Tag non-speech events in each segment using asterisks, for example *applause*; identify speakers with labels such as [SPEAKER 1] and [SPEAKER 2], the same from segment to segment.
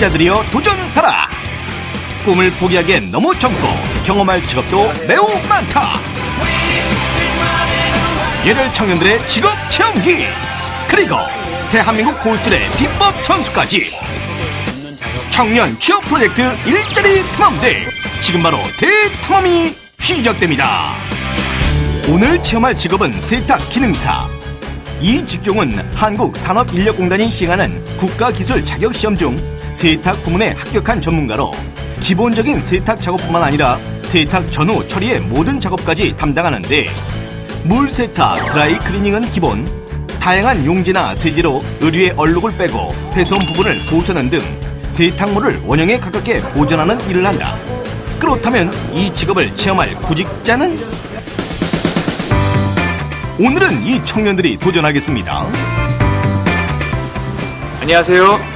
[SPEAKER 1] 청년 구직자들이여 도전하라. 꿈을 포기하기엔 너무 젊고 경험할 직업도 매우 많다. 예를 청년들의 직업 체험기 그리고 대한민국 고수들의 비법 전수까지 청년 취업 프로젝트 일자리 탐험대 지금 바로 대탐험이 시작됩니다. 오늘 체험할 직업은 세탁 기능사. 이 직종은 한국산업인력공단이 시행하는 국가기술 자격시험 중 세탁 부문에 합격한 전문가로 기본적인 세탁 작업뿐만 아니라 세탁 전후 처리의 모든 작업까지 담당하는데 물 세탁, 드라이 클리닝은 기본, 다양한 용지나 세제로 의류의 얼룩을 빼고 훼손 부분을 보수하는 등 세탁물을 원형에 가깝게 보존하는 일을 한다. 그렇다면 이 직업을 체험할 구직자는? 오늘은 이 청년들이 도전하겠습니다.
[SPEAKER 2] 안녕하세요.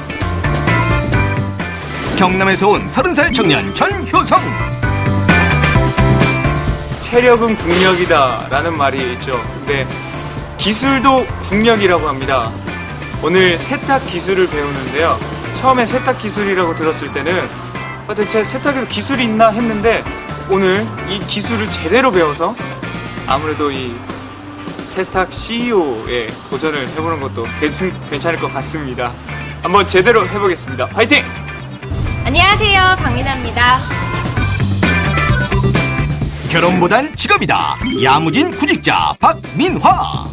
[SPEAKER 1] 경남에서 온 30살 청년 전효성.
[SPEAKER 2] 체력은 국력이다라는 말이 있죠. 근데 기술도 국력이라고 합니다. 오늘 세탁 기술을 배우는데요. 처음에 세탁 기술이라고 들었을 때는 아, 대체 세탁에도 기술이 있나 했는데 오늘 이 기술을 제대로 배워서 아무래도 이 세탁 CEO에 도전을 해보는 것도 괜찮, 괜찮을 것 같습니다. 한번 제대로 해보겠습니다. 화이팅!
[SPEAKER 3] 안녕하세요. 박민아입니다.
[SPEAKER 1] 결혼보단 직업이다. 야무진 구직자 박민화.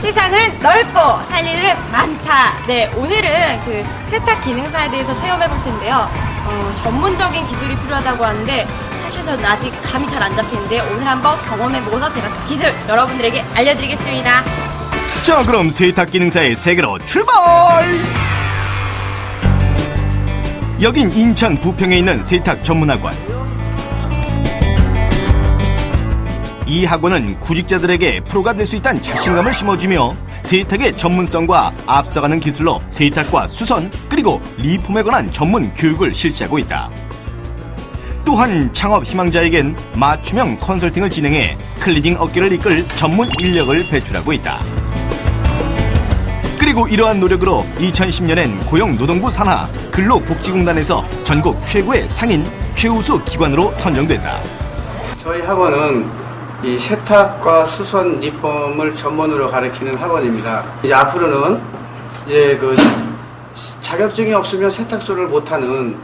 [SPEAKER 3] 세상은 넓고 할 일은 많다. 네, 오늘은 그 세탁 기능사에 대해서 체험해 볼 텐데요. 어, 전문적인 기술이 필요하다고 하는데 사실 저는 아직 감이 잘 안 잡히는데 오늘 한번 경험해 보고서 제가 그 기술 여러분들에게 알려드리겠습니다.
[SPEAKER 1] 자, 그럼 세탁 기능사의 세계로 출발! 여긴 인천 부평에 있는 세탁 전문학원. 이 학원은 구직자들에게 프로가 될 수 있다는 자신감을 심어주며 세탁의 전문성과 앞서가는 기술로 세탁과 수선 그리고 리폼에 관한 전문 교육을 실시하고 있다. 또한 창업 희망자에겐 맞춤형 컨설팅을 진행해 클리닝 업계를 이끌 전문 인력을 배출하고 있다. 그리고 이러한 노력으로 2010년엔 고용노동부 산하 근로복지공단에서 전국 최고의 상인 최우수 기관으로 선정됐다.
[SPEAKER 4] 저희 학원은 이 세탁과 수선 리폼을 전문으로 가르치는 학원입니다. 이제 앞으로는 이제 그 자격증이 없으면 세탁소를 못하는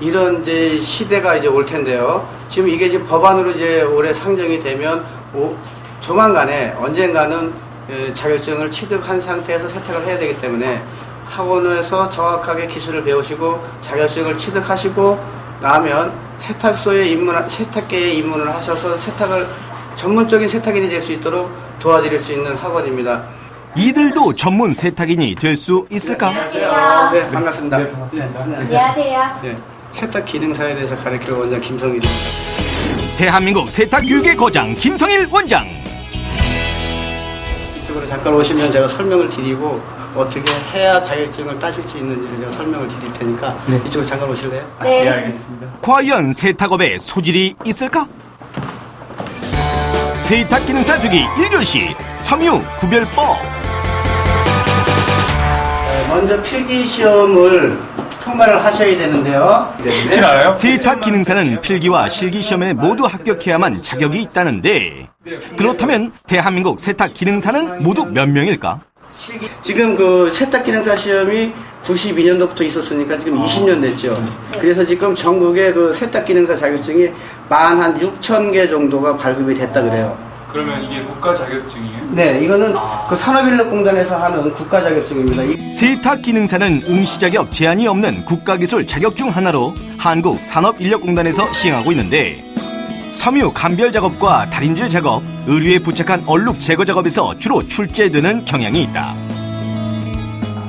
[SPEAKER 4] 이런 이제 시대가 이제 올 텐데요. 지금 이게 지금 법안으로 이제 올해 상정이 되면 오, 조만간에 언젠가는 에, 자격증을 취득한 상태에서 세탁을 해야 되기 때문에 학원에서 정확하게 기술을 배우시고 자격증을 취득하시고 나면 세탁소에 입문, 세탁계에 입문을 하셔서 세탁을 전문적인 세탁인이 될 수 있도록 도와드릴 수 있는 학원입니다.
[SPEAKER 1] 이들도 전문 세탁인이 될 수 있을까?
[SPEAKER 4] 안녕하세요. 네, 반갑습니다. 네, 안녕하세요.
[SPEAKER 3] 안녕하세요.
[SPEAKER 4] 네, 세탁 기능사에 대해서 가르치는 원장 김성일입니다.
[SPEAKER 1] 대한민국 세탁 교육의 거장 김성일 원장.
[SPEAKER 4] 이쪽으로 잠깐 오시면 제가 설명을 드리고 어떻게 해야 자격증을 따실 수 있는지를 제가 설명을 드릴 테니까 이쪽으로 잠깐 오실래요?
[SPEAKER 3] 네.
[SPEAKER 1] 과연 세탁업에 소질이 있을까? 세탁 기능사 되기 1교시 섬유 구별법
[SPEAKER 4] 네, 먼저 필기 시험을 통과를 하셔야 되는데요. 네.
[SPEAKER 1] 세탁 기능사는 필기와 실기 시험에 모두 합격해야만 자격이 있다는데 그렇다면 대한민국 세탁 기능사는 모두 몇 명일까?
[SPEAKER 4] 지금 그 세탁 기능사 시험이 92년도부터 있었으니까 지금 20년 됐죠. 그래서 지금 전국에 그 세탁 기능사 자격증이 만 한 6천 개 정도가 발급이 됐다 그래요.
[SPEAKER 2] 그러면 이게 국가 자격증이에요?
[SPEAKER 4] 네, 이거는 그 산업인력공단에서 하는 국가 자격증입니다. 이-
[SPEAKER 1] 세탁 기능사는 응시 자격 제한이 없는 국가기술 자격 중 하나로 한국 산업인력공단에서 시행하고 있는데 섬유 감별 작업과 달인질 작업, 의류에 부착한 얼룩 제거 작업에서 주로 출제되는 경향이 있다.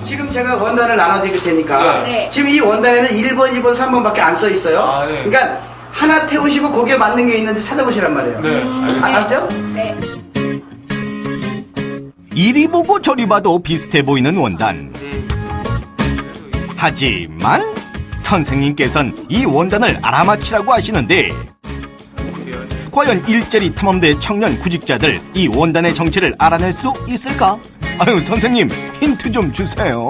[SPEAKER 4] 지금 제가 원단을 나눠드릴 테니까
[SPEAKER 3] 네.
[SPEAKER 4] 지금 이 원단에는 1번, 2번, 3번밖에 안 써 있어요.
[SPEAKER 2] 아, 네.
[SPEAKER 4] 그러니까 하나 태우시고 거기에 맞는 게 있는지 찾아보시란 말이에요.
[SPEAKER 2] 네, 알겠습니다.
[SPEAKER 4] 알았죠?
[SPEAKER 3] 네.
[SPEAKER 1] 이리 보고 저리 봐도 비슷해 보이는 원단. 하지만 선생님께선 이 원단을 알아맞히라고 하시는데 과연 일자리 탐험대 청년 구직자들 이 원단의 정체를 알아낼 수 있을까? 아유 선생님 힌트 좀 주세요.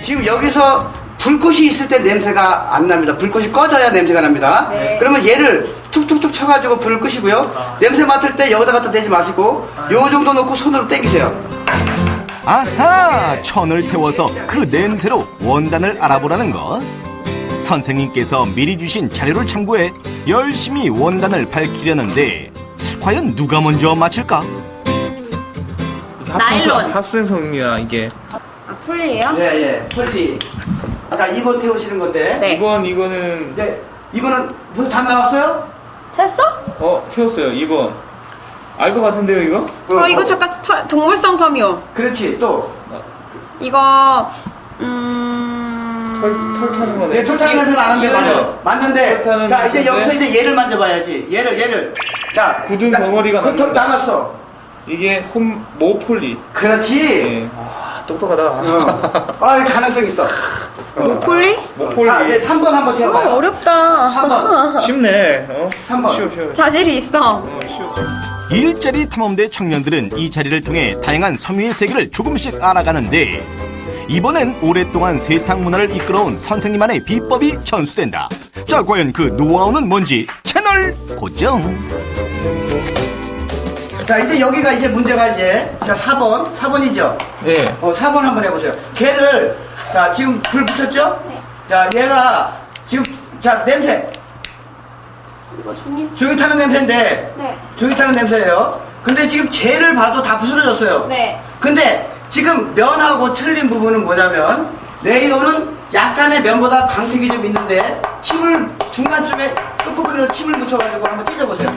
[SPEAKER 4] 지금 여기서 불꽃이 있을 때 냄새가 안 납니다. 불꽃이 꺼져야 냄새가 납니다.
[SPEAKER 3] 네.
[SPEAKER 4] 그러면 얘를 툭툭툭 쳐가지고 불을 끄시고요. 냄새 맡을 때 여기다 갖다 대지 마시고 요 정도 놓고 손으로 당기세요.
[SPEAKER 1] 아하! 천을 태워서 그 냄새로 원단을 알아보라는 것. 선생님께서 미리 주신 자료를 참고해 열심히 원단을 밝히려는데 과연 누가 먼저 맞힐까?
[SPEAKER 3] 나일론.
[SPEAKER 2] 합성성이야 이게.
[SPEAKER 3] 아, 폴리예요?
[SPEAKER 4] 예, 예. 폴리. 자, 2번 태우시는 건데.
[SPEAKER 3] 네.
[SPEAKER 2] 이번 이거는
[SPEAKER 4] 네. 2번은 벌써 답 나왔어요?
[SPEAKER 3] 됐어?
[SPEAKER 2] 어 태웠어요. 2번. 알 것 같은데요 이거?
[SPEAKER 3] 어, 이거 잠깐 털- 동물성 섬유.
[SPEAKER 4] 그렇지. 또.
[SPEAKER 3] 이거 음.
[SPEAKER 2] 털, 털 타는 거네.
[SPEAKER 4] 네, 털타는 냄새는 안 하는데 맞아. 맞는데.
[SPEAKER 2] 털타는
[SPEAKER 4] 자, 이제
[SPEAKER 2] 냄새인데?
[SPEAKER 4] 여기서 이제 얘를 만져봐야지. 얘를, 얘를. 자.
[SPEAKER 2] 굳은
[SPEAKER 4] 나-
[SPEAKER 2] 덩어리가
[SPEAKER 4] 그 털
[SPEAKER 2] 남는다.
[SPEAKER 4] 남았어.
[SPEAKER 2] 이게 홈 모폴리.
[SPEAKER 4] 그렇지.
[SPEAKER 2] 예. 아 똑똑하다.
[SPEAKER 4] 어. 아, 가능성 있어. 어.
[SPEAKER 3] 폴리?
[SPEAKER 2] 모폴리.
[SPEAKER 4] 자, 이제 3번 한번
[SPEAKER 3] 어,
[SPEAKER 4] 태워봐요.
[SPEAKER 3] 어렵다.
[SPEAKER 4] 3번. *laughs*
[SPEAKER 2] 쉽네. 어?
[SPEAKER 4] 삼 번.
[SPEAKER 2] 쉬워 쉬워.
[SPEAKER 3] 자질이 있어.
[SPEAKER 2] 어, 쉬워 쉬워.
[SPEAKER 1] 일자리 탐험대 청년들은 이 자리를 통해 다양한 섬유의 세계를 조금씩 알아가는데 이번엔 오랫동안 세탁 문화를 이끌어온 선생님만의 비법이 전수된다. 자, 과연 그 노하우는 뭔지 채널 고정.
[SPEAKER 4] 자, 이제 여기가 이제 문제가 이제. 자, 4번. 4번이죠?
[SPEAKER 2] 예.
[SPEAKER 4] 어, 4번 한번 해보세요. 걔를, 자, 지금 불 붙였죠? 자, 얘가 지금, 자, 냄새.
[SPEAKER 3] 이거 종이.
[SPEAKER 4] 종이 타는 냄새인데,
[SPEAKER 3] 네.
[SPEAKER 4] 종이 타는 냄새예요. 근데 지금 쟤를 봐도 다 부스러졌어요.
[SPEAKER 3] 네.
[SPEAKER 4] 근데 지금 면하고 틀린 부분은 뭐냐면, 레이어는 약간의 면보다 강택이 좀 있는데, 침을 중간쯤에 끝부분에서 침을 묻혀가지고 한번 찢어보세요.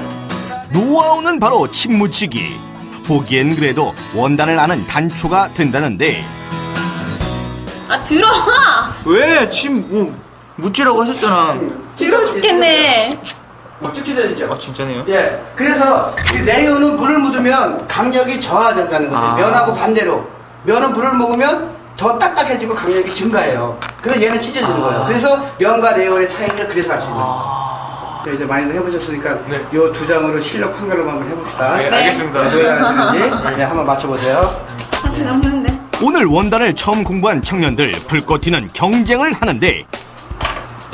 [SPEAKER 1] 노하우는 바로 침 묻히기. 보기엔 그래도 원단을 아는 단초가 된다는데
[SPEAKER 3] 아 들어와.
[SPEAKER 2] 왜? 침 뭐, 묻지라고 하셨잖아.
[SPEAKER 3] 들어 죽겠네.
[SPEAKER 4] 어, 쭉 찢어지죠?
[SPEAKER 2] 아 진짜네요?
[SPEAKER 4] 예, 그래서 이 레이어는 물을 묻으면 강력이 저하된다는 거죠.
[SPEAKER 2] 아.
[SPEAKER 4] 면하고 반대로. 면은 물을 먹으면 더 딱딱해지고 강력이 증가해요. 그래서 얘는 찢어지는
[SPEAKER 2] 아.
[SPEAKER 4] 거예요. 그래서 면과 레이어의 차이를 그래서 알 수 있는 거예요. 네, 이제 많이들 해보셨으니까
[SPEAKER 2] 네.
[SPEAKER 4] 이두 장으로 실력 판가름 한번 해봅시다.
[SPEAKER 2] 네, 알겠습니다.
[SPEAKER 4] 네, 왜 하시는지 네, 한번 맞춰보세요.
[SPEAKER 3] 사실 없는데.
[SPEAKER 1] 오늘 원단을 처음 공부한 청년들 불꽃 튀는 경쟁을 하는데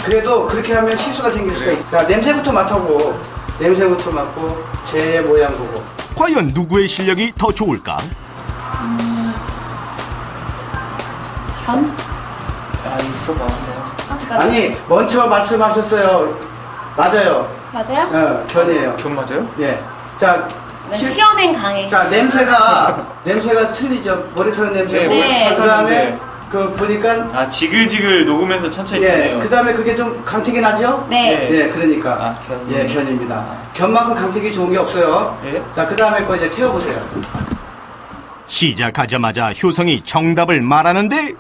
[SPEAKER 4] 그래도 그렇게 하면 실수가 생길 수가 있어요. 자, 냄새부터 맡아보고, 냄새부터 맡고, 제 모양 보고.
[SPEAKER 1] 과연 누구의 실력이 더 좋을까?
[SPEAKER 3] 견?
[SPEAKER 2] 아 있어 봐.
[SPEAKER 3] 아 잠깐.
[SPEAKER 4] 아니, 먼저 말씀하셨어요. 맞아요.
[SPEAKER 3] 맞아요?
[SPEAKER 4] 어, 견이에요.
[SPEAKER 2] 견 맞아요?
[SPEAKER 4] 예. 자, 실-
[SPEAKER 3] 시험엔 강해.
[SPEAKER 4] 자 냄새가 *laughs* 냄새가 틀리죠. 머리털 냄새.
[SPEAKER 3] 네.
[SPEAKER 4] 그 다음에
[SPEAKER 2] 냄새.
[SPEAKER 4] 그 보니까
[SPEAKER 2] 아 지글지글 녹으면서 천천히
[SPEAKER 4] 예.
[SPEAKER 2] 타네요.
[SPEAKER 4] 그 다음에 그게 좀 강택이 나죠?
[SPEAKER 3] 네.
[SPEAKER 4] 예, 그러니까.
[SPEAKER 2] 아, 견.
[SPEAKER 4] 예, 견입니다. 견만큼 강택이 좋은 게 없어요.
[SPEAKER 2] 예?
[SPEAKER 4] 자, 그 다음에 거 이제 태워보세요.
[SPEAKER 1] 시작하자마자 효성이 정답을 말하는데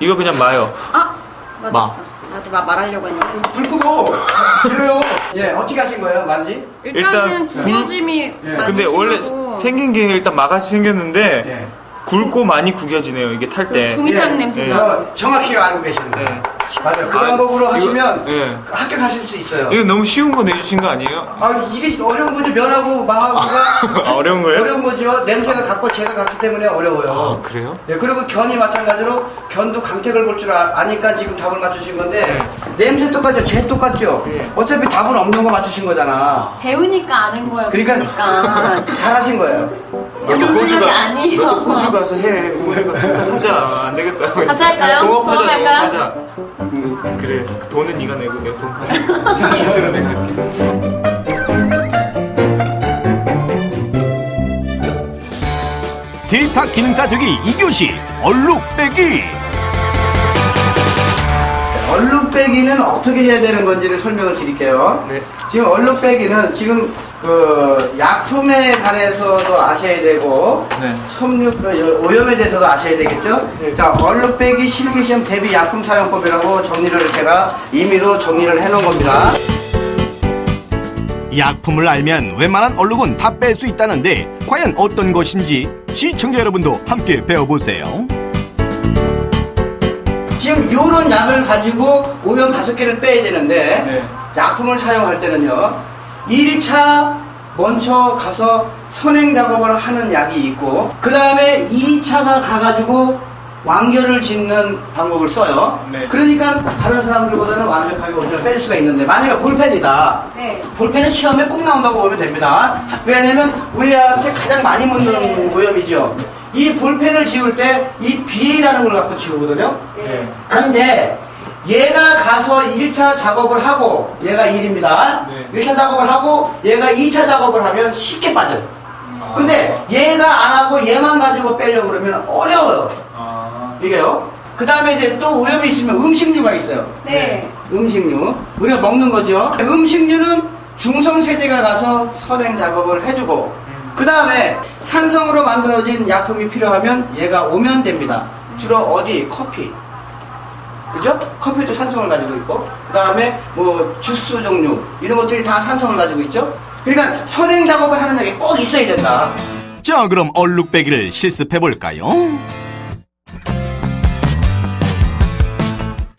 [SPEAKER 2] 이거 그냥 마요.
[SPEAKER 3] 아 맞았어. 나도 막 말하려고 했는데.
[SPEAKER 4] 불 끄고 들어요. 예, 어떻게 하신 거예요, 만지?
[SPEAKER 3] 일단은
[SPEAKER 2] 일단
[SPEAKER 3] 구겨짐이
[SPEAKER 4] 예.
[SPEAKER 3] 많이
[SPEAKER 2] 근데 원래
[SPEAKER 3] 심하고
[SPEAKER 2] 생긴 게 일단 마같이 생겼는데
[SPEAKER 4] 예.
[SPEAKER 2] 굵고 많이 구겨지네요. 이게 탈 때.
[SPEAKER 3] 종이
[SPEAKER 4] 예.
[SPEAKER 3] 타는 냄새
[SPEAKER 2] 예.
[SPEAKER 3] 나.
[SPEAKER 4] 어, 정확히 알고 계시는 거예요.
[SPEAKER 2] 네.
[SPEAKER 4] 맞아요. 그
[SPEAKER 2] 아,
[SPEAKER 4] 방법으로
[SPEAKER 2] 이거-
[SPEAKER 4] 하시면
[SPEAKER 2] 예.
[SPEAKER 4] 합격하실 수 있어요.
[SPEAKER 2] 이거 너무 쉬운 거 내주신 거 아니에요?
[SPEAKER 4] 아, 이게 어려운 거죠. 면하고 마하고가 *laughs*
[SPEAKER 2] 아, 어려운 거예요?
[SPEAKER 4] 어려운 거죠. 냄새가 같고 제가 같기 때문에 어려워요.
[SPEAKER 2] 아 그래요?
[SPEAKER 4] 예, 그리고 견이 마찬가지로 견도 강택을 볼 줄 아니까 지금 답을 맞추신 건데 냄새 똑같죠? 쟤 똑같죠?
[SPEAKER 2] 네.
[SPEAKER 4] 어차피 답은 없는 거 맞추신 거잖아.
[SPEAKER 3] 배우니까 아는 거예요.
[SPEAKER 4] 그러니까
[SPEAKER 3] 배우니까. *laughs*
[SPEAKER 4] 잘하신 거예요.
[SPEAKER 3] 너도 호주 가- 아니에요.
[SPEAKER 2] 너도 호주 가서 해. 호주 가서 하자. 안 되겠다.
[SPEAKER 3] 같이 할까요? *laughs*
[SPEAKER 2] 동업하자.
[SPEAKER 3] 동업할까요?
[SPEAKER 2] 동업하자. 음, 그래. 돈은 네가 내고 내가 돈 하자. 기술은 내가 할게.
[SPEAKER 1] 세탁 기능사 되기 2교시 얼룩 빼기
[SPEAKER 4] 얼룩 빼기는 어떻게 해야 되는 건지를 설명을 드릴게요.
[SPEAKER 2] 네.
[SPEAKER 4] 지금 얼룩 빼기는 지금 그 약품에 관해서도 아셔야 되고
[SPEAKER 2] 네.
[SPEAKER 4] 섬유 그 여- 오염에 대해서도 아셔야 되겠죠.
[SPEAKER 2] 네.
[SPEAKER 4] 자 얼룩 빼기 실기시험 대비 약품 사용법이라고 정리를 제가 임의로 정리를 해놓은 겁니다.
[SPEAKER 1] 약품을 알면 웬만한 얼룩은 다 뺄 수 있다는데 과연 어떤 것인지 시청자 여러분도 함께 배워보세요
[SPEAKER 4] 지금 요런 약을 가지고 오염 다섯 개를 빼야 되는데
[SPEAKER 2] 네.
[SPEAKER 4] 약품을 사용할 때는요 1차 먼저 가서 선행 작업을 하는 약이 있고 그 다음에 2차가 가가지고 완결을 짓는 방법을 써요.
[SPEAKER 2] 네.
[SPEAKER 4] 그러니까 다른 사람들보다는 완벽하게 오점을 뺄 수가 있는데 만약에 볼펜이다.
[SPEAKER 3] 네.
[SPEAKER 4] 볼펜은 시험에 꼭 나온다고 보면 됩니다. 왜냐면 우리한테 가장 많이 묻는 오염이죠. 이 볼펜을 지울 때 이 BA라는 걸 갖고 지우거든요.
[SPEAKER 2] 네.
[SPEAKER 4] 근데 얘가 가서 1차 작업을 하고 얘가 1입니다.
[SPEAKER 2] 네.
[SPEAKER 4] 1차 작업을 하고 얘가 2차 작업을 하면 쉽게 빠져요. 근데 얘가 안 하고 얘만 가지고 빼려고 그러면 어려워요.
[SPEAKER 2] 아,
[SPEAKER 4] 이게요. 그 다음에 이제 또 오염이 있으면 음식류가 있어요.
[SPEAKER 3] 네.
[SPEAKER 4] 음식류. 우리가 먹는 거죠. 음식류는 중성세제가 가서 선행 작업을 해주고, 그 다음에 산성으로 만들어진 약품이 필요하면 얘가 오면 됩니다. 주로 어디? 커피. 그죠? 커피도 산성을 가지고 있고, 그 다음에 뭐 주스 종류, 이런 것들이 다 산성을 가지고 있죠? 그러니까 선행 작업을 하는 게꼭 있어야 된다.
[SPEAKER 1] 자, 그럼 얼룩 빼기를 실습해 볼까요?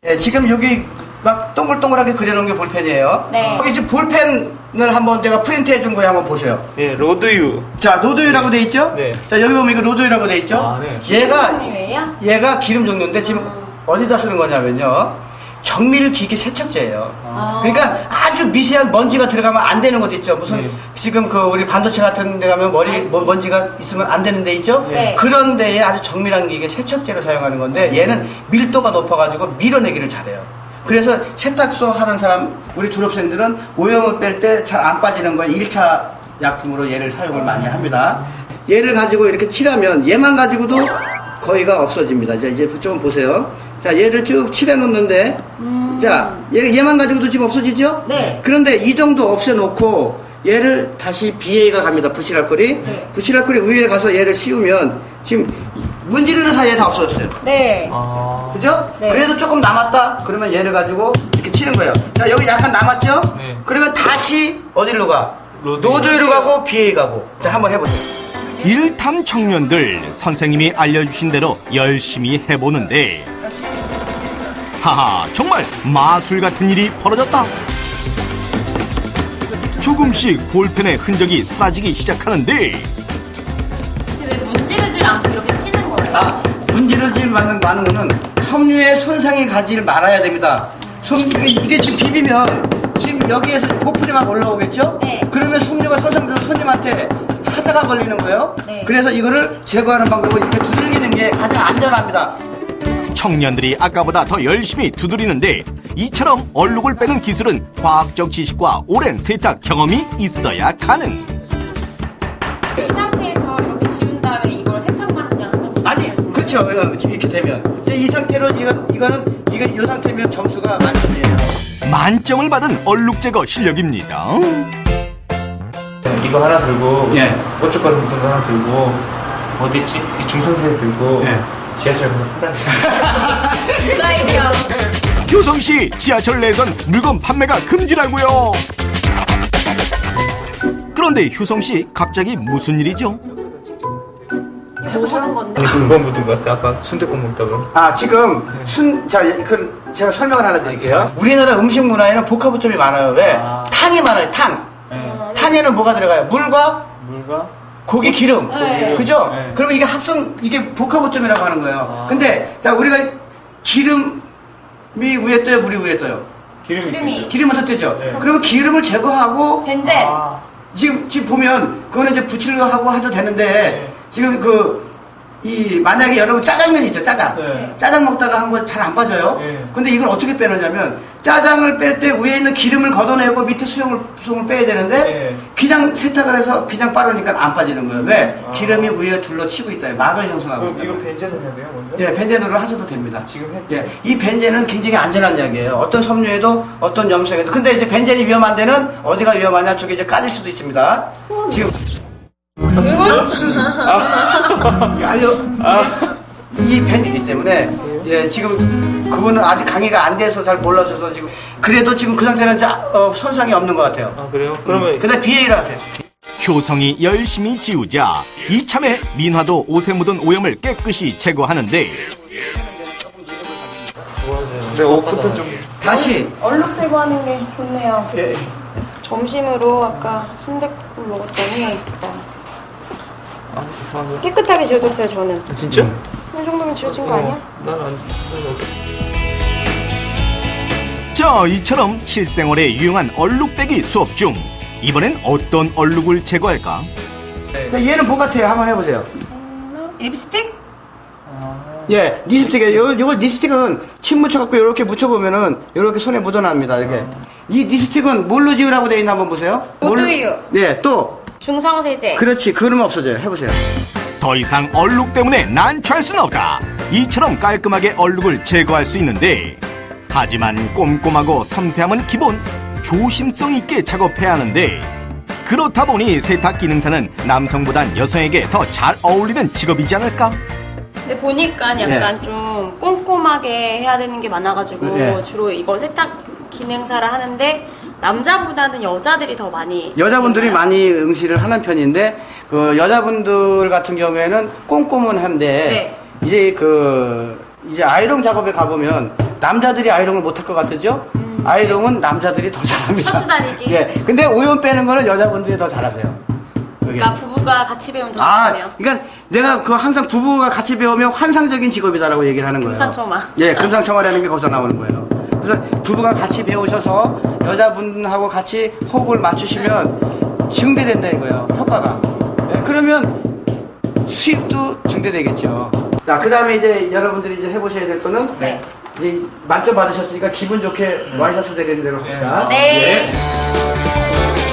[SPEAKER 4] 예, 지금 여기 막 동글동글하게 그려놓은 게 볼펜이에요.
[SPEAKER 3] 네.
[SPEAKER 4] 여기 지금 볼펜을 한번 제가 프린트해 준 거에 한번 보세요.
[SPEAKER 2] 네, 로드유.
[SPEAKER 4] 자, 로드유라고 돼 있죠?
[SPEAKER 2] 네.
[SPEAKER 4] 자, 여기 보면 이거 로드유라고 돼 있죠?
[SPEAKER 2] 아, 네.
[SPEAKER 4] 얘가,
[SPEAKER 3] 왜요?
[SPEAKER 4] 얘가 기름 종류인데 지금 어디다 쓰는 거냐면요. 정밀 기계 세척제예요.
[SPEAKER 3] 아.
[SPEAKER 4] 그러니까 아주 미세한 먼지가 들어가면 안 되는 곳 있죠. 무슨
[SPEAKER 2] 네.
[SPEAKER 4] 지금 그 우리 반도체 같은 데 가면 머리 뭐 먼지가 있으면 안 되는 데 있죠.
[SPEAKER 3] 네.
[SPEAKER 4] 그런 데에 아주 정밀한 기계 세척제를 사용하는 건데 얘는 밀도가 높아가지고 밀어내기를 잘해요. 그래서 세탁소 하는 사람 우리 졸업생들은 오염을 뺄 때 잘 안 빠지는 거에 1차 약품으로 얘를 사용을 많이 합니다. 얘를 가지고 이렇게 칠하면 얘만 가지고도 거의가 없어집니다. 이제 이제 조금 보세요. 자, 얘를 쭉 칠해 놓는데 자, 얘, 얘만 가지고도 지금 없어지죠?
[SPEAKER 3] 네.
[SPEAKER 4] 그런데 이 정도 없애놓고 얘를 다시 BA가 갑니다. 부실할 거리.
[SPEAKER 3] 네.
[SPEAKER 4] 부실할 거리 위에 가서 얘를 씌우면 지금 문지르는 사이에 다 없어졌어요.
[SPEAKER 3] 네.
[SPEAKER 2] 아,
[SPEAKER 4] 그죠?
[SPEAKER 3] 네.
[SPEAKER 4] 그래도 조금 남았다? 그러면 얘를 가지고 이렇게 치는 거예요. 자, 여기 약간 남았죠?
[SPEAKER 2] 네.
[SPEAKER 4] 그러면 다시 어디로 가?
[SPEAKER 2] 로드.
[SPEAKER 4] 노드로 가고 BA 가고. 자, 한번 해보세요.
[SPEAKER 1] 일탐 청년들 선생님이 알려주신 대로 열심히 해보는데 하하 정말 마술 같은 일이 벌어졌다 조금씩 볼펜의 흔적이 사라지기 시작하는데
[SPEAKER 3] 왜 문지르질 않고 이렇게 치는 거예요?
[SPEAKER 4] 아, 많은, 많은 거는 섬유에 손상이 가지 말아야 됩니다. 섬, 이게, 이게 지금 비비면 지금 여기에서 고풀이 막 올라오겠죠?
[SPEAKER 3] 네.
[SPEAKER 4] 그러면 섬유가 손상돼서 손님한테 하자가 걸리는 거예요.
[SPEAKER 3] 네.
[SPEAKER 4] 그래서 이거를 제거하는 방법은 이렇게 두들기는 게 가장 안전합니다.
[SPEAKER 1] 청년들이 아까보다 더 열심히 두드리는데 이처럼 얼룩을 빼는 기술은 과학적 지식과 오랜 세탁 경험이 있어야 가능
[SPEAKER 3] 이 상태에서 이렇게 지운 다음에 이걸 세탁만 그냥?
[SPEAKER 4] 아니, 그렇죠. 이렇게 되면. 이제 이 상태로 이건, 이거는, 이거 이 상태면 점수가 만점이에요.
[SPEAKER 1] 만점을 받은 얼룩 제거 실력입니다
[SPEAKER 2] 이거 하나 들고,
[SPEAKER 4] 예.
[SPEAKER 2] 고춧가루 묻은 거 하나 들고, 어디 있지? 이 중성세 들고,
[SPEAKER 4] 예.
[SPEAKER 2] 지하철 팔아야
[SPEAKER 3] 그 아이디어.
[SPEAKER 1] 효성시 지하철 내선 물건 판매가 금지라고요 그런데 효성씨 갑자기 무슨 일이죠?
[SPEAKER 3] 뭐 하는 건데?
[SPEAKER 2] 아니, 그거 묻은 거 같아. 아까 순대국 먹다가.
[SPEAKER 4] 아, 지금 순, 자, 그, 제가 설명을 하나 드릴게요. 우리나라 음식 문화에는 복합점이 많아요. 왜?
[SPEAKER 2] 아.
[SPEAKER 4] 탕이 많아요, 탕.
[SPEAKER 2] 네.
[SPEAKER 4] 탕에는 뭐가 들어가요? 물과
[SPEAKER 2] 물과?
[SPEAKER 4] 고기 기름.
[SPEAKER 3] 네.
[SPEAKER 4] 그죠?
[SPEAKER 2] 네.
[SPEAKER 4] 그러면 이게 합성, 이게 복합오점이라고 하는 거예요.
[SPEAKER 2] 아.
[SPEAKER 4] 근데, 자, 우리가 기름이 위에 떠요, 물이 위에 떠요?
[SPEAKER 2] 기름이.
[SPEAKER 3] 기름이.
[SPEAKER 4] 기름은 더 뜨죠?
[SPEAKER 2] 네.
[SPEAKER 4] 그러면 기름을 제거하고,
[SPEAKER 3] 벤젠.
[SPEAKER 2] 아,
[SPEAKER 4] 지금, 지금 보면, 그거는 이제 부치려 하고 해도 되는데,
[SPEAKER 2] 네.
[SPEAKER 4] 지금 그, 이, 만약에 여러분 짜장면 있죠, 짜장.
[SPEAKER 2] 네.
[SPEAKER 4] 짜장 먹다가 한번잘안 빠져요.
[SPEAKER 2] 네.
[SPEAKER 4] 근데 이걸 어떻게 빼느냐면 짜장을 뺄 때 위에 있는 기름을 걷어내고 밑에 수용을 수용을 빼야 되는데
[SPEAKER 2] 네.
[SPEAKER 4] 그냥 세탁을 해서 그냥 빠르니까 안 빠지는 거예요. 왜?
[SPEAKER 2] 아.
[SPEAKER 4] 기름이 위에 둘러치고 있다. 막을 형성하고 있다.
[SPEAKER 2] 이거 벤젠을 해야 돼요, 먼저?
[SPEAKER 4] 예, 벤젠으로 하셔도 됩니다.
[SPEAKER 2] 지금 해?
[SPEAKER 4] 예, 이 벤젠은 굉장히 안전한 약이에요. 어떤 섬유에도 어떤 염색에도. 근데 이제 벤젠이 위험한 데는 어디가 위험하냐? 저게 이제 까질 수도 있습니다. 지금 *laughs* 알려 이 벤이기 때문에 예 지금 그거는 아직 강의가 안 돼서 잘 몰라서 지금 그래도 지금 그 상태는 자, 어, 손상이 없는 것 같아요.
[SPEAKER 2] 아, 그래요? 그러면
[SPEAKER 4] 근데 BA를 하세요.
[SPEAKER 1] 효성이 열심히 지우자 이참에 민화도 옷에 묻은 오염을 깨끗이 제거하는데
[SPEAKER 2] 네, 옷부터 좀.
[SPEAKER 4] 다시
[SPEAKER 5] 얼룩 제거하는 게 좋네요.
[SPEAKER 4] 예,
[SPEAKER 5] 점심으로 아까 순댓국 먹었더니
[SPEAKER 2] 아.
[SPEAKER 5] 깨끗하게 지워졌어요, 저는.
[SPEAKER 2] 아, 진짜?
[SPEAKER 5] 이 정도면 지워진 거 아니야?
[SPEAKER 2] 난안
[SPEAKER 1] 자, 이처럼 실생활에 유용한 얼룩 빼기 수업 중 이번엔 어떤 얼룩을 제거할까?
[SPEAKER 4] 자, 얘는 뭐 같아요? 한번 해보세요.
[SPEAKER 3] 립스틱?
[SPEAKER 4] 예, 립스틱에 요 요거 립스틱은 침 묻혀갖고 이렇게 묻혀보면은 이렇게 손에 묻어납니다. 이렇게 이 립스틱은 뭘로 지우라고 되어 있나 한번 보세요.
[SPEAKER 3] 우두유.
[SPEAKER 4] 네, 또
[SPEAKER 3] 중성세제.
[SPEAKER 4] 그렇지. 그러면 없어져요. 해보세요.
[SPEAKER 1] 더 이상 얼룩 때문에 난처할 수는 없다. 이처럼 깔끔하게 얼룩을 제거할 수 있는데 하지만 꼼꼼하고 섬세함은 기본 조심성 있게 작업해야 하는데 그렇다 보니 세탁 기능사는 남성보단 여성에게 더 잘 어울리는 직업이지 않을까?
[SPEAKER 3] 근데 보니까 약간 좀 꼼꼼하게 해야 되는 게 많아가지고
[SPEAKER 4] 네.
[SPEAKER 3] 주로 이거 세탁 기능사를 하는데 남자보다는 여자들이 더 많이
[SPEAKER 4] 여자분들이
[SPEAKER 3] 해요.
[SPEAKER 4] 많이 응시를 하는 편인데 그 여자분들 같은 경우에는 꼼꼼은 한데
[SPEAKER 3] 네.
[SPEAKER 4] 이제 그 이제 아이롱 작업에 가보면 남자들이 아이롱을 못할 것 같으죠? 아이롱은 남자들이 더 잘합니다.
[SPEAKER 3] 셔츠 다리기?
[SPEAKER 4] 예. 근데 오염 빼는 거는 여자분들이 더 잘하세요.
[SPEAKER 3] 그러니까 부부가 같이 배우면 더
[SPEAKER 4] 아,
[SPEAKER 3] 좋네요.
[SPEAKER 4] 그러니까 내가 그 항상 부부가 같이 배우면 환상적인 직업이다라고 얘기를 하는 거예요.
[SPEAKER 3] 금상첨화.
[SPEAKER 4] 예, 금상첨화라는 게 거기서 나오는 거예요. 그래서 부부가 같이 배우셔서 여자분하고 같이 호흡을 맞추시면 증대된다 이거예요. 효과가. 예, 그러면 수입도 증대되겠죠. 자, 그 다음에 이제 여러분들이 이제 해보셔야 될 거는
[SPEAKER 3] 네.
[SPEAKER 4] 이제 만점 받으셨으니까 기분 좋게 와이셔츠 되리는 대로 합시다.
[SPEAKER 3] 네.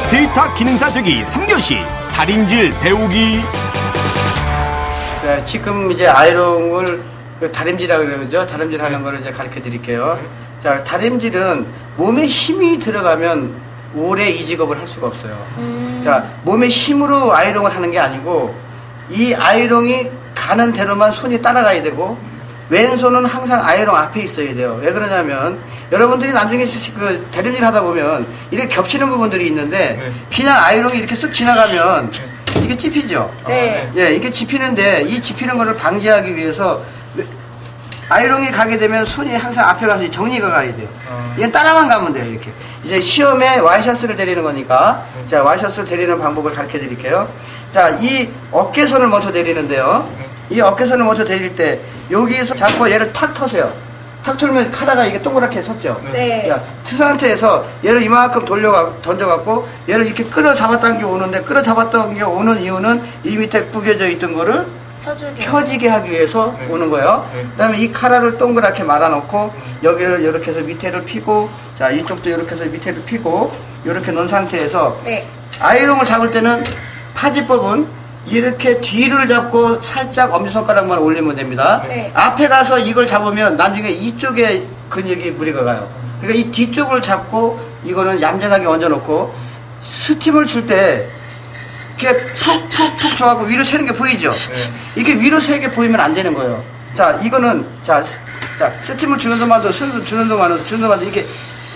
[SPEAKER 1] 세탁 기능사 되기 3교시 달인질 배우기
[SPEAKER 4] 네, 지금 이제 아이롱을 그 다림질이라고 그러죠. 다림질 하는 거를 이제 가르쳐 드릴게요. 자, 다림질은 몸에 힘이 들어가면 오래 이 직업을 할 수가 없어요. 자, 몸에 힘으로 아이롱을 하는 게 아니고 이 아이롱이 가는 대로만 손이 따라가야 되고 왼손은 항상 아이롱 앞에 있어야 돼요. 왜 그러냐면 여러분들이 나중에 그 다림질 하다 보면 이렇게 겹치는 부분들이 있는데
[SPEAKER 2] 네.
[SPEAKER 4] 그냥 아이롱이 이렇게 쓱 지나가면 이게 찝히죠.
[SPEAKER 3] 네.
[SPEAKER 4] 예, 이게 집히는데 이 집히는 거를 방지하기 위해서 아이롱이 가게 되면 손이 항상 앞에 가서 정리가 가야 돼요.
[SPEAKER 2] 어.
[SPEAKER 4] 얘는 따라만 가면 돼요, 이렇게. 이제 시험에 와이셔츠를 데리는 거니까,
[SPEAKER 2] 네.
[SPEAKER 4] 자, 와이셔츠를 데리는 방법을 가르쳐 드릴게요. 자, 이 어깨선을 먼저 데리는데요. 이 어깨선을 먼저 데릴 때, 여기에서 잡고 얘를 탁 터세요. 탁 털면 카라가 이게 동그랗게 섰죠.
[SPEAKER 3] 네.
[SPEAKER 4] 야, 트 상태에서 얘를 이만큼 돌려가 던져갖고 얘를 이렇게 끌어 잡았다는 게 오는데 끌어 잡았던 게 오는 이유는 이 밑에 구겨져 있던 거를
[SPEAKER 3] 펴주게.
[SPEAKER 4] 펴지게 하기 위해서
[SPEAKER 2] 네.
[SPEAKER 4] 오는 거예요.
[SPEAKER 2] 네.
[SPEAKER 4] 그다음에 이 카라를 동그랗게 말아놓고 여기를 이렇게 해서 밑에를 피고 자 이쪽도 이렇게 해서 밑에를 피고 이렇게 놓은 상태에서
[SPEAKER 3] 네.
[SPEAKER 4] 아이롱을 잡을 때는 파지법은 이렇게 뒤를 잡고 살짝 엄지손가락만 올리면 됩니다.
[SPEAKER 3] 네.
[SPEAKER 4] 앞에 가서 이걸 잡으면 나중에 이쪽에 근육이 무리가 가요. 그러니까 이 뒤쪽을 잡고 이거는 얌전하게 얹어놓고 스팀을 줄 때 이렇게 푹푹푹 줘갖고 위로 새는 게 보이죠? 이게 위로 새게 보이면 안 되는 거예요. 자, 이거는 자, 스- 자 스팀을 주는 동안도 스- 주는 동안도 주는 동안도 이게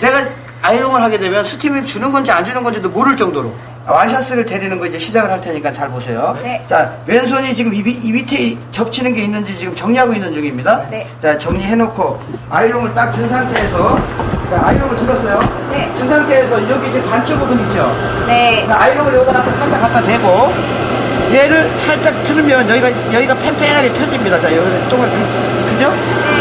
[SPEAKER 4] 내가 아이롱을 하게 되면 스팀을 주는 건지 안 주는 건지도 모를 정도로 와이셔츠를 데리는 거 이제 시작을 할 테니까 잘 보세요.
[SPEAKER 3] 네.
[SPEAKER 4] 자, 왼손이 지금 이, 위- 이 밑에 접치는 게 있는지 지금 정리하고 있는 중입니다.
[SPEAKER 3] 네.
[SPEAKER 4] 자, 정리해놓고 아이롱을 딱 든 상태에서 자, 아이롱을 들었어요.
[SPEAKER 3] 네.
[SPEAKER 4] 든 상태에서 여기 지금 단추 부분 있죠.
[SPEAKER 3] 네.
[SPEAKER 4] 자, 아이롱을 여기다 갖다 살짝 갖다 대고 얘를 살짝 틀면 여기가 여기가 팽팽하게 펴집니다. 자, 여기는 동을 그죠?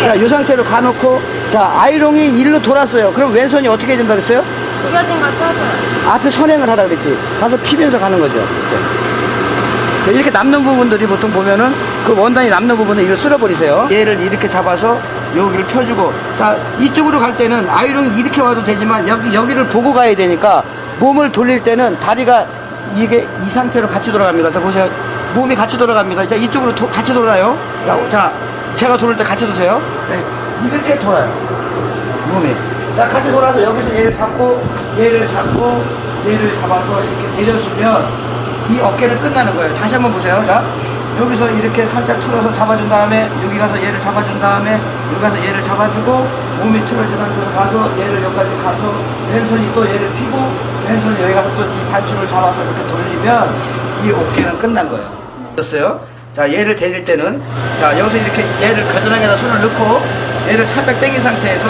[SPEAKER 4] 자, 이 상태로 가놓고 자, 아이롱이 일로 돌았어요. 그럼 왼손이 어떻게 된다 그랬어요?
[SPEAKER 3] 구겨진 걸 펴줘요.
[SPEAKER 4] 앞에 선행을 하라 그랬지. 가서 피면서 가는 거죠. 네. 이렇게 남는 부분들이 보통 보면은 그 원단이 남는 부분은 이걸 쓸어버리세요. 얘를 이렇게 잡아서 여기를 펴주고 자 이쪽으로 갈 때는 아이롱이 이렇게 와도 되지만 여기 여기를 보고 가야 되니까 몸을 돌릴 때는 다리가 이게 이 상태로 같이 돌아갑니다. 자 보세요. 몸이 같이 돌아갑니다. 자 이쪽으로 도- 같이 돌아요. 자, 자 제가 돌을 때 같이 도세요. 네. 이렇게 돌아요. 몸이. 자, 같이 돌아서 여기서 얘를 잡고, 얘를 잡고, 얘를 잡아서 이렇게 내려주면 이 어깨는 끝나는 거예요. 다시 한번 보세요. 자, 여기서 이렇게 살짝 틀어서 잡아준 다음에 여기 가서 얘를 잡아준 다음에 여기 가서 얘를 잡아주고 몸이 틀어진 상태로 가서 얘를 여기까지 가서 왼손이 또 얘를 피고 왼손이 여기 가서 또 이 단추를 잡아서 이렇게 돌리면 이 어깨는 끝난 거예요. 됐어요? 자, 얘를 데릴 때는 자, 여기서 이렇게 얘를 겨드랑이에다 손을 넣고 얘를 살짝 당긴 상태에서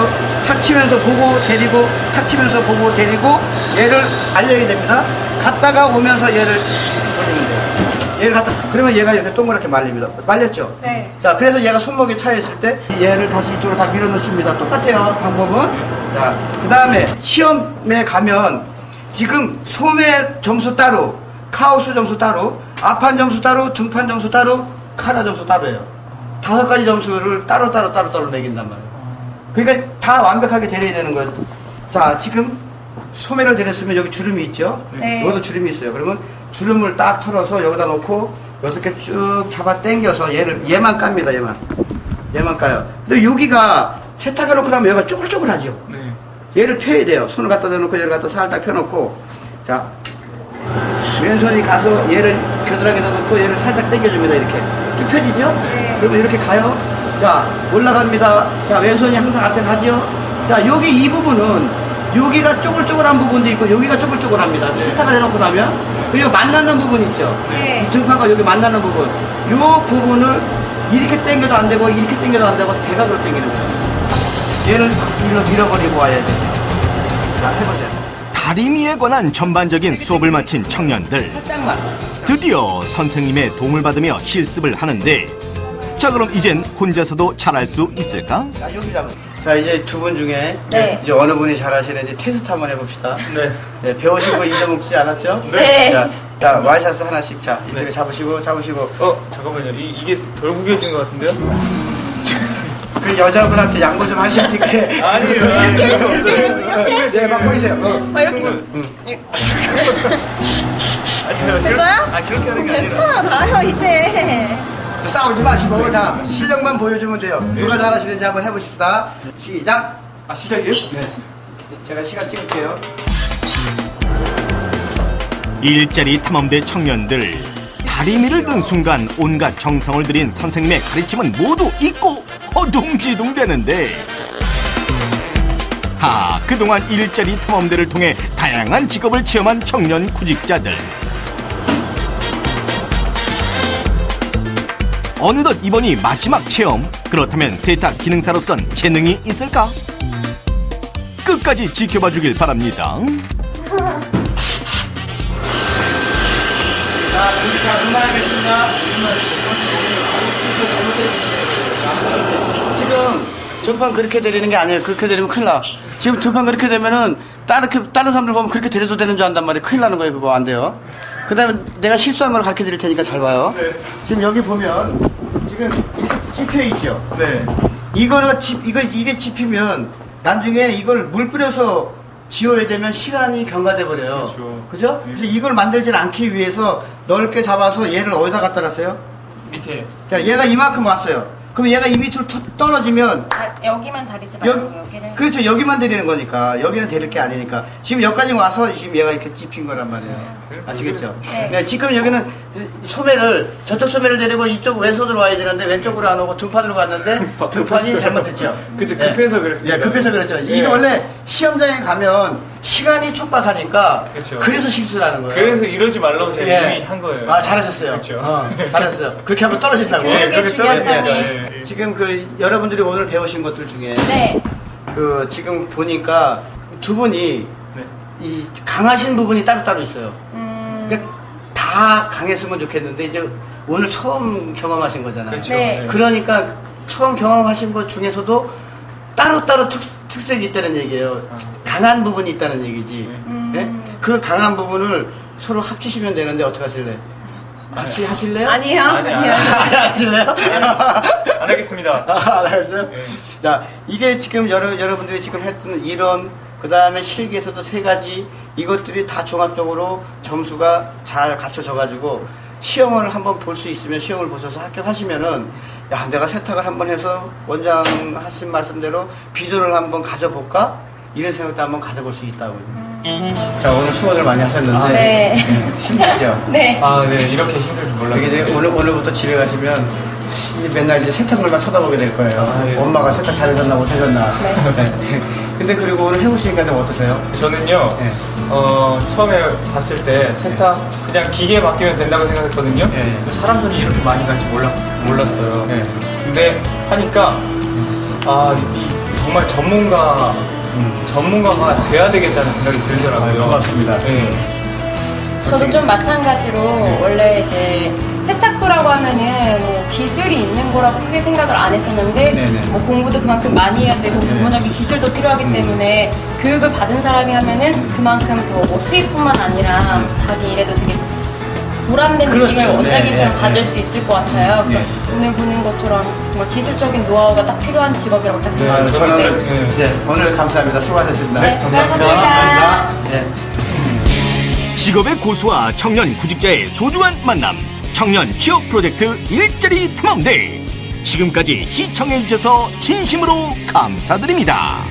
[SPEAKER 4] 탁 치면서 보고 데리고 탁 치면서 보고 데리고 얘를 알려야 됩니다. 갔다가 오면서 얘를 돌리면 돼요. 얘를 갖다 그러면 얘가 이렇게 동그랗게 말립니다. 말렸죠?
[SPEAKER 5] 네.
[SPEAKER 4] 자, 그래서 얘가 손목에 차 있을 때 얘를 다시 이쪽으로 다 밀어 넣습니다. 똑같아요, 방법은. 자, 그 다음에 시험에 가면 지금 소매 점수 따로, 카우스 점수 따로, 앞판 점수 따로, 등판 점수 따로, 카라 점수 따로예요. 다섯 가지 점수를 따로 따로 따로 따로 매긴단 말이에요. 그러니까 다 완벽하게 데려야 되는 거예요. 자, 지금 소매를 데렸으면 여기 주름이 있죠?
[SPEAKER 5] 네.
[SPEAKER 4] 여기도 주름이 있어요. 그러면 주름을 딱 털어서 여기다 놓고 여섯 개 쭉 잡아 당겨서 얘를 얘만 깝니다. 얘만 얘만 까요. 근데 여기가 세탁해 놓고 나면 여기가 쪼글쪼글하죠.
[SPEAKER 2] 네.
[SPEAKER 4] 얘를 펴야 돼요. 손을 갖다 대놓고 얘를 갖다 살짝 펴놓고 자 왼손이 가서 얘를 겨드랑이에다 놓고 얘를 살짝 당겨줍니다. 이렇게 쭉 펴지죠?
[SPEAKER 5] 네.
[SPEAKER 4] 그러면 이렇게 가요. 자 올라갑니다. 자 왼손이 항상 앞에 가죠. 자 여기 이 부분은 여기가 쪼글쪼글한 부분도 있고 여기가 쪼글쪼글합니다. 세탁을 해놓고 나면 그리고 만나는 부분 있죠.
[SPEAKER 5] 네.
[SPEAKER 4] 이 등판과 여기 만나는 부분 요 부분을 이렇게 당겨도 안 되고 이렇게 당겨도 안 되고 대각으로 당기는 거예요. 얘를 밀어 밀어버리고 와야 되죠. 자 해보세요.
[SPEAKER 1] 다리미에 관한 전반적인 수업을 마친 청년들. 드디어 선생님의 도움을 받으며 실습을 하는데 자 그럼 이젠 혼자서도 잘할 수 있을까?
[SPEAKER 4] 자 여기 잡아. 자 이제 두 분 중에
[SPEAKER 5] 네.
[SPEAKER 4] 이제 어느 분이 잘하시는지 테스트 한번 해봅시다.
[SPEAKER 2] 네.
[SPEAKER 4] 네, 배우신 거 잊어먹지 않았죠?
[SPEAKER 5] 네.
[SPEAKER 4] 자, 자 와이셔츠 하나씩 자 이쪽에 잡으시고 잡으시고
[SPEAKER 2] 어 잠깐만요. 이, 이게 덜 구겨진 것 같은데요?
[SPEAKER 4] 그 여자분한테 양보 좀 하실 테니까. *laughs*
[SPEAKER 2] 아니에요. 아니에요.
[SPEAKER 4] 네, 막 보이세요. 어.
[SPEAKER 5] 아, 이렇게.
[SPEAKER 2] 아, 제가
[SPEAKER 5] 됐어요?
[SPEAKER 2] 아 그렇게 하는 게 아니라.
[SPEAKER 5] 됐어, 나요, 이제.
[SPEAKER 4] 자, 싸우지 마시고 자 실력만 보여주면 돼요. 누가 잘하시는지 한번 해보십시다. 시작.
[SPEAKER 2] 아 시작이에요?
[SPEAKER 4] 네. 제가 시간 찍을게요.
[SPEAKER 1] 일자리 탐험대 청년들 다리미를 든 순간 온갖 정성을 들인 선생님의 가르침은 모두 잊고 허둥지둥 되는데 하 그동안 일자리 탐험대를 통해 다양한 직업을 체험한 청년 구직자들 어느덧 이번이 마지막 체험 그렇다면 세탁 기능사로선 재능이 있을까? 끝까지 지켜봐 주길 바랍니다.
[SPEAKER 4] 자, 준비 자, 그만하겠습니다. 지금 등판 그렇게 내리는 게 아니에요. 그렇게 내리면 큰일 나. 지금 등판 그렇게 되면은 다른, 다른 사람들 보면 그렇게 내려도 되는 줄 안단 말이에요. 큰일 나는 거예요. 그거 안 돼요. 그 다음에 내가 실수한 걸 가르쳐 드릴 테니까 잘 봐요. 지금 여기 보면 지금 이렇게 찝혀 있죠.
[SPEAKER 2] 네.
[SPEAKER 4] 이거가 집 이거 이게 집히면 나중에 이걸 물 뿌려서 지워야 되면 시간이 경과돼 버려요.
[SPEAKER 2] 그렇죠.
[SPEAKER 4] 그죠? 그래서 이걸 만들지 않기 위해서 넓게 잡아서 얘를 어디다 갖다 놨어요?
[SPEAKER 2] 밑에.
[SPEAKER 4] 자, 얘가 이만큼 왔어요. 그럼 얘가 이 밑으로 터- 떨어지면
[SPEAKER 5] 다- 여기만 다리지
[SPEAKER 4] 여기
[SPEAKER 5] 말고 여기 를.
[SPEAKER 4] 그렇죠 여기만 데리는 거니까 여기는 데릴 게 아니니까 지금 여기까지 와서 지금 얘가 이렇게 찝힌 거란 말이에요 아시겠죠?
[SPEAKER 5] 네.
[SPEAKER 4] 네, 지금 여기는 소매를 저쪽 소매를 데리고 이쪽 왼손으로 와야 되는데 왼쪽으로 안 오고 등판으로 갔는데 *laughs* 등판이 잘못됐죠.
[SPEAKER 2] 그쵸,
[SPEAKER 4] 네.
[SPEAKER 2] 급해서 그랬습니다.
[SPEAKER 4] 예, 급해서 그랬죠.
[SPEAKER 2] 네.
[SPEAKER 4] 이게 원래 시험장에 가면 시간이 촉박하니까
[SPEAKER 2] 그쵸.
[SPEAKER 4] 그래서 실수를 하는 거예요.
[SPEAKER 2] 그래서 이러지 말라고 제가
[SPEAKER 4] 예.
[SPEAKER 2] 이미 한 거예요.
[SPEAKER 4] 아 잘하셨어요.
[SPEAKER 2] 그렇죠.
[SPEAKER 4] 어, 잘하셨어요. 그렇게 하면 떨어진다고.
[SPEAKER 2] 예,
[SPEAKER 5] 그게
[SPEAKER 2] 그렇게.
[SPEAKER 5] 중요하죠.
[SPEAKER 2] 예, 예.
[SPEAKER 4] 지금 그 여러분들이 오늘 배우신 것들 중에
[SPEAKER 5] 네.
[SPEAKER 4] 그 지금 보니까 두 분이
[SPEAKER 2] 네.
[SPEAKER 4] 이 강하신 부분이 따로따로 있어요.
[SPEAKER 5] 음,
[SPEAKER 4] 그러니까 다 강했으면 좋겠는데 이제 오늘 처음 경험하신 거잖아요.
[SPEAKER 2] 그렇죠.
[SPEAKER 5] 네.
[SPEAKER 2] 네.
[SPEAKER 4] 그러니까 처음 경험하신 것 중에서도 따로따로 특, 특색이 있다는 얘기예요. 강한 부분이 있다는 얘기지.
[SPEAKER 5] 음.
[SPEAKER 4] 예? 그 강한 부분을 서로 합치시면 되는데 어떻게 하실래요? *laughs* 같이 하실래요?
[SPEAKER 5] 아니요,
[SPEAKER 2] 아니,
[SPEAKER 5] 아니요.
[SPEAKER 2] 아니.
[SPEAKER 4] 하실래요? *laughs*
[SPEAKER 2] 안 하겠습니다.
[SPEAKER 4] 아, 알았어요?
[SPEAKER 2] 네.
[SPEAKER 4] 자, 이게 지금 여러, 여러분들이 지금 했던 이론, 그 다음에 실기에서도 세 가지, 이것들이 다 종합적으로 점수가 잘 갖춰져가지고, 시험을 한번 볼 수 있으면 시험을 보셔서 합격하시면은, 야, 내가 세탁을 한번 해서 원장 하신 말씀대로 비전을 한번 가져볼까? 이런 생각도 한번 가져볼 수 있다고. 자, 오늘 수고를 많이 하셨는데,
[SPEAKER 5] 네.
[SPEAKER 4] 힘들죠? *laughs*
[SPEAKER 5] 네.
[SPEAKER 2] 아, 네. 이렇게 힘들 줄 몰랐어요.
[SPEAKER 4] 이게 이제 오늘, 오늘부터 집에 가시면 시- 맨날 이제 세탁물만 쳐다보게 될 거예요.
[SPEAKER 2] 아, 예.
[SPEAKER 4] 엄마가 세탁 잘해줬나 못해줬나. 네. *laughs* 근데 그리고 오늘 해보시니까 좀 어떠세요?
[SPEAKER 2] 저는요,
[SPEAKER 4] 네.
[SPEAKER 2] 어, 처음에 봤을 때 세탁 그냥 기계 맡기면 된다고 생각했거든요.
[SPEAKER 4] 네.
[SPEAKER 2] 근데 사람 손이 이렇게 많이 갈지 몰라, 몰랐어요.
[SPEAKER 4] 네.
[SPEAKER 2] 근데 하니까, 아, 이 정말 전문가, 전문가가 돼야 되겠다는 생각이 들더라고요.
[SPEAKER 4] 아, 고맙습니다.
[SPEAKER 2] 네.
[SPEAKER 3] 저도 좀 마찬가지로 원래 이제 세탁소라고 하면은 뭐 기술이 있는 거라고 크게 생각을 안 했었는데
[SPEAKER 4] 네네.
[SPEAKER 3] 뭐 공부도 그만큼 많이 해야 되고 전문적인 기술도 필요하기 때문에 교육을 받은 사람이 하면은 그만큼 더 뭐 수입뿐만 아니라 자기 일에도 되게 보람된
[SPEAKER 4] 그렇죠.
[SPEAKER 3] 느낌을 원장님처럼
[SPEAKER 4] 네,
[SPEAKER 3] 가질
[SPEAKER 4] 네.
[SPEAKER 3] 수 있을 것 같아요. 그래서
[SPEAKER 4] 네.
[SPEAKER 3] 오늘 보는 것처럼 정말 기술적인 노하우가 딱 필요한 직업이라고 딱
[SPEAKER 4] 아,
[SPEAKER 3] 생각합니다.
[SPEAKER 4] 저는 네, 오늘 감사합니다. 수고하셨습니다.
[SPEAKER 3] 네, 감사합니다.
[SPEAKER 4] 감사합니다. 네.
[SPEAKER 1] 직업의 고수와 청년 구직자의 소중한 만남 청년 취업 프로젝트 일자리 탐험대 지금까지 시청해주셔서 진심으로 감사드립니다.